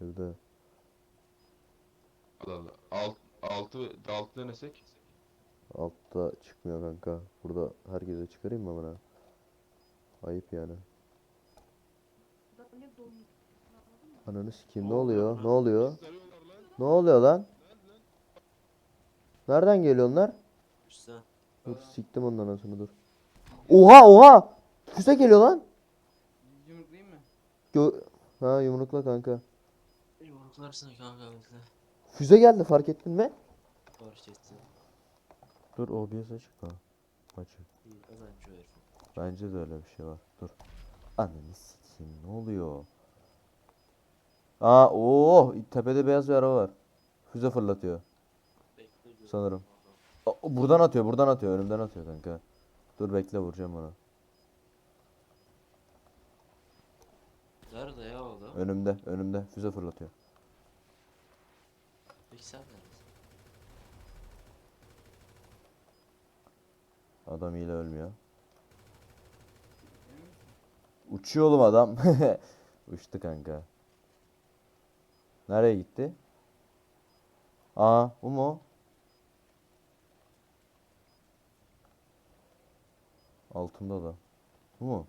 Evde. Allah Allah. Alt, altı, altı denesek. Altta çıkmıyor kanka. Burada herkese çıkarayım mı bana? Ayıp yani. Ananı sikeyim Ne oluyor? Ne oluyor? Ne oluyor lan? Nereden geliyor onlar? Dur siktim onun anasını dur. Oha oha! Füze geliyor lan. Yumruklayayım mı? Gö ha yumrukla kanka. Yumruklarsın kanka bekle. Füze geldi fark ettin mi? Fark ettim. Dur OBS açık mı? Açık. İyi bence herif. Bence de öyle bir şey var. Dur. Ananı sikeyim ne oluyor? Aa oh tepede beyaz bir araba var. Füze fırlatıyor Bekle sanırım. Aa, buradan atıyor buradan atıyor önümden atıyor kanka. Dur bekle vuracağım onu. Nerede ya o adam? Önümde önümde füze fırlatıyor. Sen neredesin? Adam ile ölmüyor. Uçuyor oğlum adam. Uçtu kanka. Nereye gitti? Aa, bu mu? Altında da. Bu mu?